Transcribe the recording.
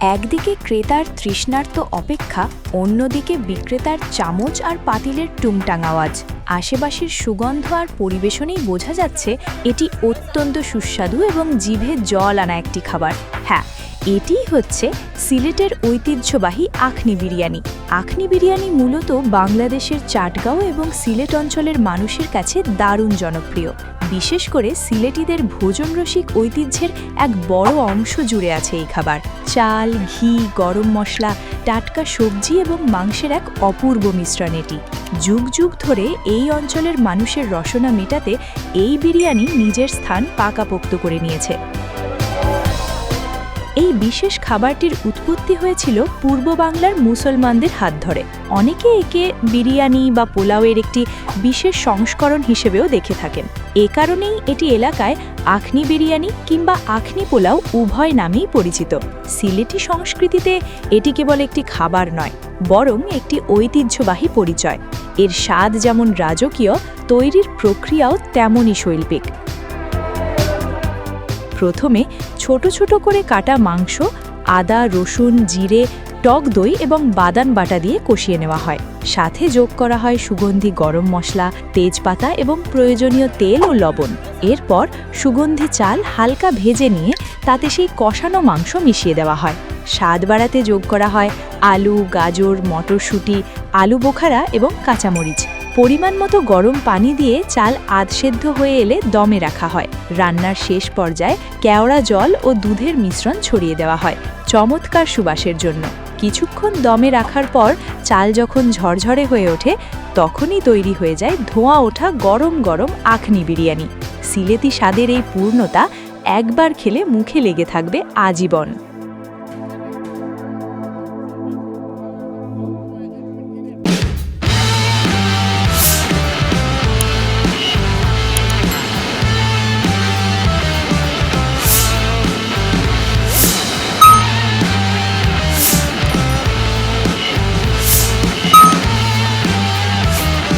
একদিকে ক্রেতার তৃষ্ণার্ত অপেক্ষা, অন্যদিকে বিক্রেতার চামচ আর পাতিলের টুংটাং আওয়াজ। আশেপাশের সুগন্ধ আর পরিবেশনেই বোঝা যাচ্ছে, এটি অত্যন্ত সুস্বাদু এবং জিভে জল আনা একটি খাবার। হ্যাঁ এটিই হচ্ছে সিলেটের ঐতিহ্যবাহী আখনি বিরিয়ানি। আখনি বিরিয়ানি মূলত বাংলাদেশের চাটগাঁও এবং সিলেট অঞ্চলের মানুষের কাছে দারুণ জনপ্রিয়। বিশেষ করে সিলেটিদের ভোজনরসিক ঐতিহ্যের এক বড় অংশ জুড়ে আছে এই খাবার। চাল, ঘি, গরম মশলা, টাটকা সবজি এবং মাংসের এক অপূর্ব মিশ্রণ এটি। যুগ যুগ ধরে এই অঞ্চলের মানুষের রসনা মেটাতে এই বিরিয়ানি নিজের স্থান পাকাপোক্ত করে নিয়েছে। এই বিশেষ খাবারটির উৎপত্তি হয়েছিল পূর্ব বাংলার মুসলমানদের হাত ধরে। অনেকে একে বিরিয়ানি বা পোলাওয়ের একটি বিশেষ সংস্করণ হিসেবেও দেখে থাকেন। এ কারণেই এটি এলাকায় আখনি বিরিয়ানি কিংবা আখনি পোলাও উভয় নামেই পরিচিত। সিলেটি সংস্কৃতিতে এটি কেবল একটি খাবার নয়, বরং একটি ঐতিহ্যবাহী পরিচয়। এর স্বাদ যেমন রাজকীয়, তৈরির প্রক্রিয়াও তেমনই শৈল্পিক। প্রথমে ছোট ছোট করে কাটা মাংস, আদা, রসুন, জিরে, টক দই এবং বাদান বাটা দিয়ে কষিয়ে নেওয়া হয়। সাথে যোগ করা হয় সুগন্ধি গরম মশলা, তেজপাতা এবং প্রয়োজনীয় তেল ও লবণ। এরপর সুগন্ধি চাল হালকা ভেজে নিয়ে তাতে সেই কষানো মাংস মিশিয়ে দেওয়া হয়। স্বাদ বাড়াতে যোগ করা হয় আলু, গাজর, মটরশুঁটি, আলু বোখারা এবং কাঁচামরিচ। পরিমাণ মতো গরম পানি দিয়ে চাল আধসেদ্ধ হয়ে এলে দমে রাখা হয়। রান্নার শেষ পর্যায়ে কেওড়া জল ও দুধের মিশ্রণ ছড়িয়ে দেওয়া হয় চমৎকার সুবাসের জন্য। কিছুক্ষণ দমে রাখার পর চাল যখন ঝরঝরে হয়ে ওঠে, তখনই তৈরি হয়ে যায় ধোঁয়া ওঠা গরম গরম আখনি বিরিয়ানি। সিলেতি স্বাদের এই পূর্ণতা একবার খেলে মুখে লেগে থাকবে আজীবন।